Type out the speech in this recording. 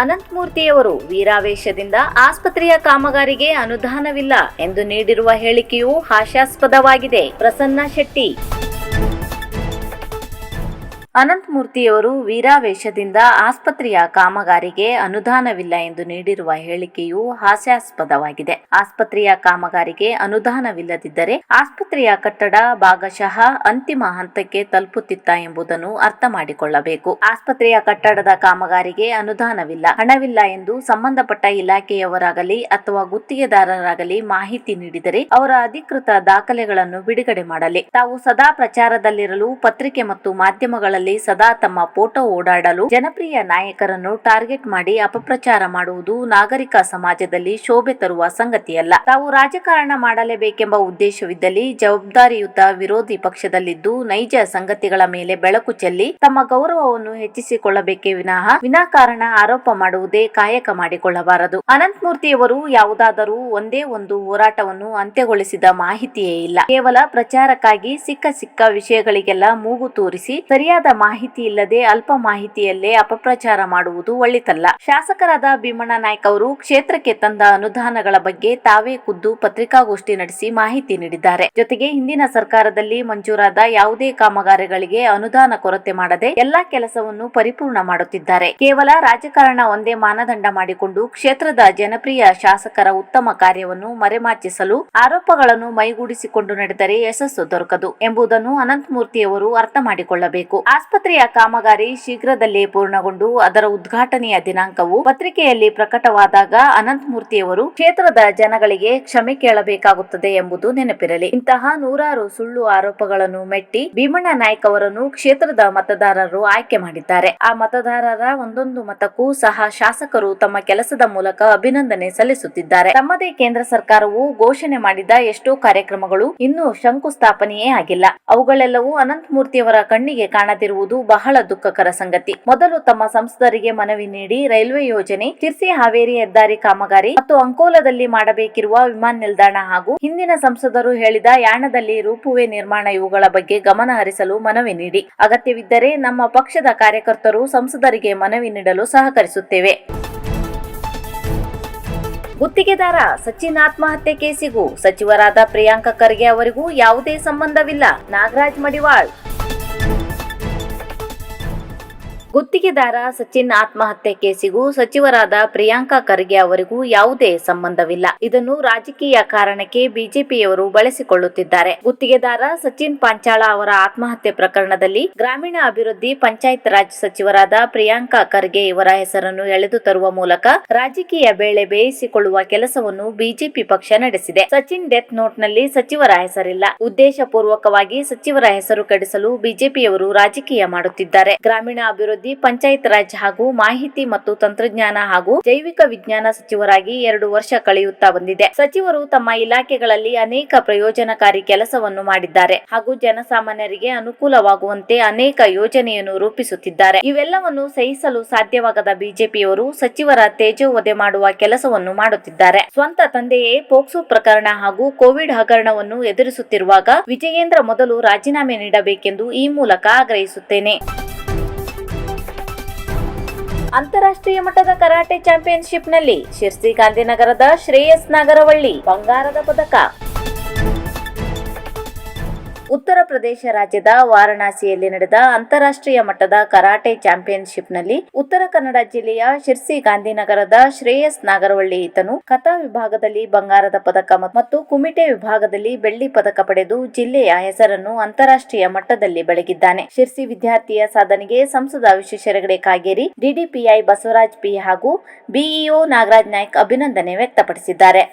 ಅನಂತಮೂರ್ತಿಯವರು ವೀರಾವೇಶದಿಂದ ಆಸ್ಪತ್ರೆಯ ಕಾಮಗಾರಿಗೆ ಅನುದಾನವಿಲ್ಲ ಎಂದು ನೀಡಿರುವ ಹೇಳಿಕೆಯು ಹಾಸ್ಯಾಸ್ಪದವಾಗಿದೆ. ಪ್ರಸನ್ನ ಶೆಟ್ಟಿ. ಅನಂತಮೂರ್ತಿಯವರು ವೀರಾವೇಶದಿಂದ ಆಸ್ಪತ್ರೆಯ ಕಾಮಗಾರಿಗೆ ಅನುದಾನವಿಲ್ಲ ಎಂದು ನೀಡಿರುವ ಹೇಳಿಕೆಯು ಹಾಸ್ಯಾಸ್ಪದವಾಗಿದೆ. ಆಸ್ಪತ್ರೆಯ ಕಾಮಗಾರಿಗೆ ಅನುದಾನವಿಲ್ಲದಿದ್ದರೆ ಆಸ್ಪತ್ರೆಯ ಕಟ್ಟಡ ಭಾಗಶಃ ಅಂತಿಮ ಹಂತಕ್ಕೆ ತಲುಪುತ್ತಿತ್ತ ಎಂಬುದನ್ನು ಅರ್ಥ ಮಾಡಿಕೊಳ್ಳಬೇಕು ಆಸ್ಪತ್ರೆಯ ಕಟ್ಟಡದ ಕಾಮಗಾರಿಗೆ ಅನುದಾನವಿಲ್ಲ. ಹಣವಿಲ್ಲ ಎಂದು ಸಂಬಂಧಪಟ್ಟ ಇಲಾಖೆಯವರಾಗಲಿ ಅಥವಾ ಗುತ್ತಿಗೆದಾರರಾಗಲಿ ಮಾಹಿತಿ ನೀಡಿದರೆ ಅವರ ಅಧಿಕೃತ ದಾಖಲೆಗಳನ್ನು ಬಿಡುಗಡೆ ಮಾಡಲಿ. ತಾವು ಸದಾ ಪ್ರಚಾರದಲ್ಲಿರಲು ಪತ್ರಿಕೆ ಮತ್ತು ಮಾಧ್ಯಮಗಳಲ್ಲಿ ಸದಾ ತಮ್ಮ ಫೋಟೋ ಓಡಾಡಲು ಜನಪ್ರಿಯ ನಾಯಕರನ್ನು ಟಾರ್ಗೆಟ್ ಮಾಡಿ ಅಪಪ್ರಚಾರ ಮಾಡುವುದು ನಾಗರಿಕ ಸಮಾಜದಲ್ಲಿ ಶೋಭೆ ತರುವ ಸಂಗತಿಯಲ್ಲ. ತಾವು ರಾಜಕಾರಣ ಮಾಡಲೇಬೇಕೆಂಬ ಉದ್ದೇಶವಿದ್ದಲ್ಲಿ ಜವಾಬ್ದಾರಿಯುತ ವಿರೋಧಿ ಪಕ್ಷದಲ್ಲಿದ್ದು ನೈಜ ಸಂಗತಿಗಳ ಮೇಲೆ ಬೆಳಕು ಚೆಲ್ಲಿ ತಮ್ಮ ಗೌರವವನ್ನು ಹೆಚ್ಚಿಸಿಕೊಳ್ಳಬೇಕೇ ವಿನಃ ವಿನಾಕಾರಣ ಆರೋಪ ಮಾಡುವುದೇ ಕಾಯಕ ಮಾಡಿಕೊಳ್ಳಬಾರದು. ಅನಂತಮೂರ್ತಿಯವರು ಯಾವುದಾದರೂ ಒಂದೇ ಒಂದು ಹೋರಾಟವನ್ನು ಅಂತ್ಯಗೊಳಿಸಿದ ಮಾಹಿತಿಯೇ ಇಲ್ಲ. ಕೇವಲ ಪ್ರಚಾರಕ್ಕಾಗಿ ಸಿಕ್ಕ ಸಿಕ್ಕ ವಿಷಯಗಳಿಗೆಲ್ಲ ಮೂಗು ತೂರಿಸಿ ಸರಿಯಾದ ಮಾಹಿತಿ ಇಲ್ಲದೆ ಅಲ್ಪ ಮಾಹಿತಿಯಲ್ಲೇ ಅಪಪ್ರಚಾರ ಮಾಡುವುದು ಒಳ್ಳಿತಲ್ಲ ಶಾಸಕರಾದ ಭೀಮಣ್ಣ ನಾಯ್ಕ ಅವರು ಕ್ಷೇತ್ರಕ್ಕೆ ತಂದ ಅನುದಾನಗಳ ಬಗ್ಗೆ ತಾವೇ ಖುದ್ದು ಪತ್ರಿಕಾಗೋಷ್ಠಿ ನಡೆಸಿ ಮಾಹಿತಿ ನೀಡಿದ್ದಾರೆ. ಜೊತೆಗೆ ಹಿಂದಿನ ಸರ್ಕಾರದಲ್ಲಿ ಮಂಜೂರಾದ ಯಾವುದೇ ಕಾಮಗಾರಿಗಳಿಗೆ ಅನುದಾನ ಕೊರತೆ ಮಾಡದೆ ಎಲ್ಲಾ ಕೆಲಸವನ್ನು ಪರಿಪೂರ್ಣ ಮಾಡುತ್ತಿದ್ದಾರೆ. ಕೇವಲ ರಾಜಕಾರಣ ಒಂದೇ ಮಾನದಂಡ ಮಾಡಿಕೊಂಡು ಕ್ಷೇತ್ರದ ಜನಪ್ರಿಯ ಶಾಸಕರ ಉತ್ತಮ ಕಾರ್ಯವನ್ನು ಮರೆಮಾಚಿಸಲು ಆರೋಪಗಳನ್ನು ಮೈಗೂಡಿಸಿಕೊಂಡು ನಡೆದರೆ ಯಶಸ್ಸು ದೊರಕದು ಎಂಬುದನ್ನು ಅನಂತಮೂರ್ತಿಯವರು ಅರ್ಥ ಮಾಡಿಕೊಳ್ಳಬೇಕು. ಆಸ್ಪತ್ರೆಯ ಕಾಮಗಾರಿ ಶೀಘ್ರದಲ್ಲೇ ಪೂರ್ಣಗೊಂಡು ಅದರ ಉದ್ಘಾಟನೆಯ ದಿನಾಂಕವು ಪತ್ರಿಕೆಯಲ್ಲಿ ಪ್ರಕಟವಾದಾಗ ಅನಂತಮೂರ್ತಿಯವರು ಕ್ಷೇತ್ರದ ಜನಗಳಿಗೆ ಕ್ಷಮೆ ಕೇಳಬೇಕಾಗುತ್ತದೆ ಎಂಬುದು ನೆನಪಿರಲಿ. ಇಂತಹ ನೂರಾರು ಸುಳ್ಳು ಆರೋಪಗಳನ್ನು ಮೆಟ್ಟಿ ಭೀಮಣ್ಣ ನಾಯ್ಕ ಅವರನ್ನು ಕ್ಷೇತ್ರದ ಮತದಾರರು ಆಯ್ಕೆ ಮಾಡಿದ್ದಾರೆ. ಆ ಮತದಾರರ ಒಂದೊಂದು ಮತಕ್ಕೂ ಸಹ ಶಾಸಕರು ತಮ್ಮ ಕೆಲಸದ ಮೂಲಕ ಅಭಿನಂದನೆ ಸಲ್ಲಿಸುತ್ತಿದ್ದಾರೆ. ತಮ್ಮದೇ ಕೇಂದ್ರ ಸರ್ಕಾರವು ಘೋಷಣೆ ಮಾಡಿದ ಎಷ್ಟೋ ಕಾರ್ಯಕ್ರಮಗಳು ಇನ್ನೂ ಶಂಕುಸ್ಥಾಪನೆಯೇ ಆಗಿಲ್ಲ. ಅವುಗಳೆಲ್ಲವೂ ಅನಂತಮೂರ್ತಿಯವರ ಕಣ್ಣಿಗೆ ಕಾಣದಿರುವುದು ಬಹಳ ದುಃಖಕರ ಸಂಗತಿ. ಮೊದಲು ತಮ್ಮ ಸಂಸದರಿಗೆ ಮನವಿ ನೀಡಿ ರೈಲ್ವೆ ಯೋಜನೆ, ತಿರ್ಸಿ ಹಾವೇರಿ ಹೆದ್ದಾರಿ ಕಾಮಗಾರಿ ಮತ್ತು ಅಂಕೋಲದಲ್ಲಿ ಮಾಡಬೇಕಿರುವ ವಿಮಾನ ನಿಲ್ದಾಣ ಹಾಗೂ ಹಿಂದಿನ ಸಂಸದರು ಹೇಳಿದ ಯಾಣದಲ್ಲಿ ರೂಪುವೆ ನಿರ್ಮಾಣ ಇವುಗಳ ಬಗ್ಗೆ ಗಮನ ಹರಿಸಲು ಮನವಿ ನೀಡಿ. ಅಗತ್ಯವಿದ್ದರೆ ನಮ್ಮ ಪಕ್ಷದ ಕಾರ್ಯಕರ್ತರು ಸಂಸದರಿಗೆ ಮನವಿ ನೀಡಲು ಸಹಕರಿಸುತ್ತೇವೆ. ಗುತ್ತಿಗೆದಾರ ಸಚಿನ್ ಆತ್ಮಹತ್ಯೆ ಕೇಸಿಗೂ ಸಚಿವರಾದ ಪ್ರಿಯಾಂಕ ಖರ್ಗೆ ಅವರಿಗೂ ಯಾವುದೇ ಸಂಬಂಧವಿಲ್ಲ. ನಾಗರಾಜ್ ಮಡಿವಾಳ್ ಗುತ್ತಿಗೆದಾರ ಸಚಿನ್ ಆತ್ಮಹತ್ಯೆ ಕೇಸಿಗೂ ಸಚಿವರಾದ ಪ್ರಿಯಾಂಕಾ ಖರ್ಗೆ ಅವರಿಗೂ ಯಾವುದೇ ಸಂಬಂಧವಿಲ್ಲ. ಇದನ್ನು ರಾಜಕೀಯ ಕಾರಣಕ್ಕೆ ಬಿಜೆಪಿಯವರು ಬಳಸಿಕೊಳ್ಳುತ್ತಿದ್ದಾರೆ. ಗುತ್ತಿಗೆದಾರ ಸಚಿನ್ ಪಾಂಚಾಳ ಅವರ ಆತ್ಮಹತ್ಯೆ ಪ್ರಕರಣದಲ್ಲಿ ಗ್ರಾಮೀಣ ಅಭಿವೃದ್ಧಿ ಪಂಚಾಯತ್ ರಾಜ್ ಸಚಿವರಾದ ಪ್ರಿಯಾಂಕಾ ಖರ್ಗೆ ಇವರ ಹೆಸರನ್ನು ಎಳೆದು ತರುವ ಮೂಲಕ ರಾಜಕೀಯ ಬೇಳೆ ಬೇಯಿಸಿಕೊಳ್ಳುವ ಕೆಲಸವನ್ನು ಬಿಜೆಪಿ ಪಕ್ಷ ನಡೆಸಿದೆ. ಸಚಿನ್ ಡೆತ್ ನೋಟ್ನಲ್ಲಿ ಸಚಿವರ ಹೆಸರಿಲ್ಲ. ಉದ್ದೇಶಪೂರ್ವಕವಾಗಿ ಸಚಿವರ ಹೆಸರು ಕೆಡಿಸಲು ಬಿಜೆಪಿಯವರು ರಾಜಕೀಯ ಮಾಡುತ್ತಿದ್ದಾರೆ. ಗ್ರಾಮೀಣ ಪಂಚಾಯತ್ ರಾಜ್ ಹಾಗೂ ಮಾಹಿತಿ ಮತ್ತು ತಂತ್ರಜ್ಞಾನ ಹಾಗೂ ಜೈವಿಕ ವಿಜ್ಞಾನ ಸಚಿವರಾಗಿ ಎರಡು ವರ್ಷ ಕಳೆಯುತ್ತಾ ಬಂದಿದೆ. ಸಚಿವರು ತಮ್ಮ ಇಲಾಖೆಗಳಲ್ಲಿ ಅನೇಕ ಪ್ರಯೋಜನಕಾರಿ ಕೆಲಸವನ್ನು ಮಾಡಿದ್ದಾರೆ ಹಾಗೂ ಜನಸಾಮಾನ್ಯರಿಗೆ ಅನುಕೂಲವಾಗುವಂತೆ ಅನೇಕ ಯೋಜನೆಯನ್ನು ರೂಪಿಸುತ್ತಿದ್ದಾರೆ. ಇವೆಲ್ಲವನ್ನು ಸಹಿಸಲು ಸಾಧ್ಯವಾಗದ ಬಿಜೆಪಿಯವರು ಸಚಿವರ ತೇಜೋವಧೆ ಮಾಡುವ ಕೆಲಸವನ್ನು ಮಾಡುತ್ತಿದ್ದಾರೆ. ಸ್ವಂತ ತಂದೆಯೇ ಪೋಕ್ಸೋ ಪ್ರಕರಣ ಹಾಗೂ ಕೋವಿಡ್ ಹಗರಣವನ್ನು ಎದುರಿಸುತ್ತಿರುವಾಗ ವಿಜಯೇಂದ್ರ ಮೊದಲು ರಾಜೀನಾಮೆ ನೀಡಬೇಕೆಂದು ಈ ಮೂಲಕ ಆಗ್ರಹಿಸುತ್ತೇನೆ. ಅಂತಾರಾಷ್ಟ್ರೀಯ ಮಟ್ಟದ ಕರಾಟೆ ಚಾಂಪಿಯನ್ಶಿಪ್ನಲ್ಲಿ ಶಿರ್ಸಿ ಗಾಂಧಿನಗರದ ಶ್ರೇಯಸ್ ನಾಗರವಳ್ಳಿ ಬಂಗಾರದ ಪದಕ. ಉತ್ತರ ಪ್ರದೇಶ ರಾಜ್ಯದ ವಾರಣಾಸಿಯಲ್ಲಿ ನಡೆದ ಅಂತಾರಾಷ್ಟ್ರೀಯ ಮಟ್ಟದ ಕರಾಟೆ ಚಾಂಪಿಯನ್ಶಿಪ್ನಲ್ಲಿ ಉತ್ತರ ಕನ್ನಡ ಜಿಲ್ಲೆಯ ಶಿರ್ಸಿ ಗಾಂಧಿನಗರದ ಶ್ರೇಯಸ್ ನಾಗರವಳ್ಳಿ ಈತನು ಕಥಾ ವಿಭಾಗದಲ್ಲಿ ಬಂಗಾರದ ಪದಕ ಮತ್ತು ಕುಮಿಟೆ ವಿಭಾಗದಲ್ಲಿ ಬೆಳ್ಳಿ ಪದಕ ಪಡೆದು ಜಿಲ್ಲೆಯ ಹೆಸರನ್ನು ಅಂತಾರಾಷ್ಟ್ರೀಯ ಮಟ್ಟದಲ್ಲಿ ಬೆಳಗಿದ್ದಾನೆ. ಶಿರ್ಸಿ ವಿದ್ಯಾರ್ಥಿಯ ಸಾಧನೆಗೆ ಸಂಸದ ವಿಶ್ವೇಶ್ವರಗಡೆ ಕಾಗೇರಿ, ಡಿಡಿಪಿಐ ಬಸವರಾಜ್ ಪಿ ಹಾಗೂ ಬಿಇಒ ನಾಗರಾಜ್ ನಾಯ್ಕ್ ಅಭಿನಂದನೆ ವ್ಯಕ್ತಪಡಿಸಿದ್ದಾರೆ.